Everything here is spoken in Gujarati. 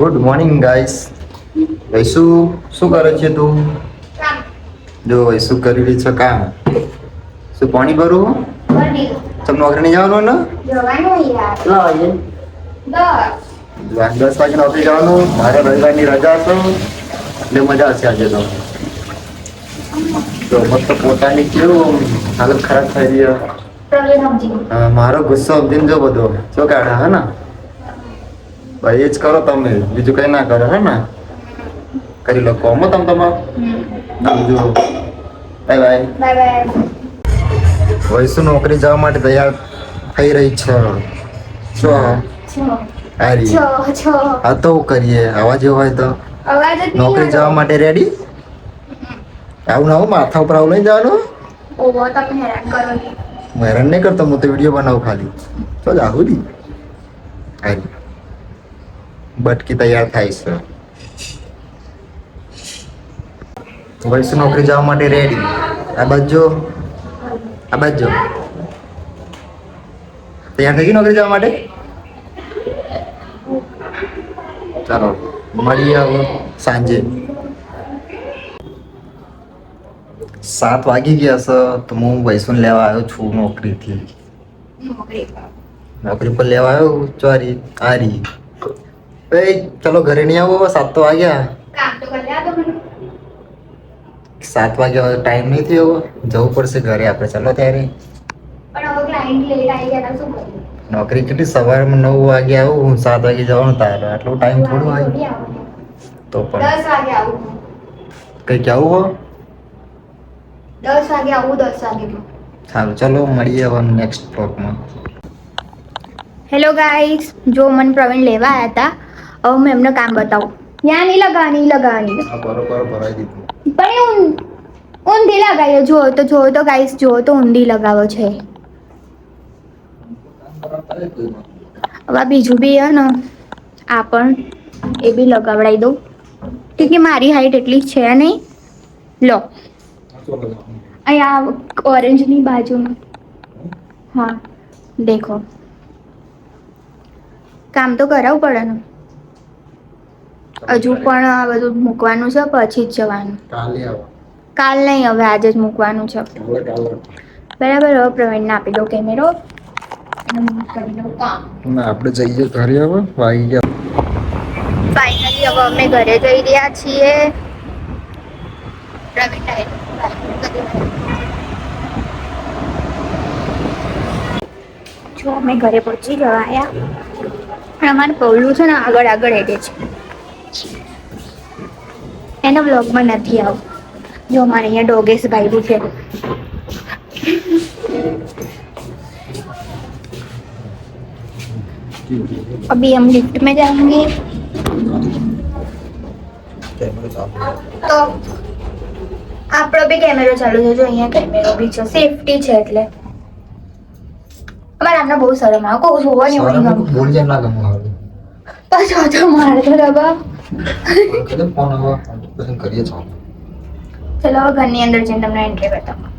ગુડ મોર્નિંગ ગાઈસ વૈસુ શું કરે છે તું? જો વૈસુ કરી રહી છે કામ. શું પાણી ભરવું? તમે નોકરી નહીં જવાનું ને? દસ. વાગે નોકરી જવાનું. મારે રવિવારની રજા હતો એટલે મજા હશે આજે તો. તો મસ્ત પોતાની કેવું હાલત ખરાબ થઈ રહી મારો ગુસ્સો સમજીને જો બધો. શું કાઢે હે ને? ભાઈ એ જ કરો તમે. બીજું કઈ ના કરો હે ને કરી લો કોમો તમે તમારું? આવજો બાય બાય. વૈસુ નોકરી જવા માટે તૈયાર થઈ રહી છે. છો. હારી આ તો કરીએ. અવાજ જેવું હોય તો. નોકરી જવા માટે રેડી આવું ના આવું માથા ઉપર આવું લઈ જવાનું? હું હેરાન નહીં કરતો હું તો વીડિયો બનાવું ખાલી. તો આવું દી. હારી બટકી તૈયાર થાય છે વૈશ્વ નોકરી જવા માટે રેડી આ બાજુ આ બાજુ તૈયાર થઈ ગઈ નોકરી જવા માટે ચાલો મળીએ હવે સાંજે સાત વાગી ગયા છે તો હું વૈસુને લેવા આવ્યો છું નોકરીથી નોકરી પર લેવા આવ્યો ચોરી આરી એ ચલો ઘરે નહીં આવો સાત તો વાગ્યા સાત વાગ્યા હવે ટાઈમ નહીં થયો જવું પડશે ઘરે આપણે ચાલો ત્યારે નોકરી કેટલી સવારમાં નવ વાગે આવું હું સાત વાગે જવાનું તારે આટલો ટાઈમ થોડો હોય તો પણ દસ વાગે આવું કંઈક આવું હો દસ વાગે આવું દસ વાગે સારું ચલો મળીએ હવે નેક્સ્ટ બ્લોગમાં હેલો ગાઈસ જો મન પ્રવીણ લેવા આવ્યા હતા હવે હું એમને કામ બતાવું. ત્યાં નહીં લગાવવાની દીધું. પણ એ ઊં- ઊંધી લગાવીએ જુઓ તો જુઓ તો ગાઈસ જુઓ તો ઊંધી લગાવો છે. હવે આ બીજું બી હે ને આ પણ એ બી લગાવડાવી દઉં. કે મારી હાઈટ એટલી છે નહીં. લો. અહીંયા ઓરેન્જની બાજુમાં. હા દેખો. કામ તો કરાવવું પડે ને. હજુ પણ આ બધું મૂકવાનું છે પછી જ જવાનું. કાલે આવો. કાલ નહીં હવે આજે જ મૂકવાનું છે. બરાબર હવે પ્રવીણને આપી દો કેમેરો. ના આપણે જઈએ ઘરે હવે વાગી ગયા. ફાઇનલી હવે અમે ઘરે જઈ રહ્યા છીએ. જો અમે ઘરે પહોંચી જવાયા પણ અમારે પૌલું છે ને આગળ આગળ હેડે છે. એના બ્લોગમાં નથી આવું જો અમારે અહીંયા ડોગેસ ભાઈ છે अभी हम लिफ्ट में जाएंगे તો આપણો બી કેમેરો ચાલુ છે જો અહીંયા કેમેરો બી છે સેફટી છે એટલે અમારે આમને બહુ શરમ આવે કોઈ જોવાની હોય નહીં ગમતું ભૂલ જેમ ના ગમું હવે પાછો તો મારે તો ડબ્બા ફોન હવે પસંદ કરીએ છો? ચલો ઘરની અંદર જઈને તમને એન્ટ્રી બતાવો.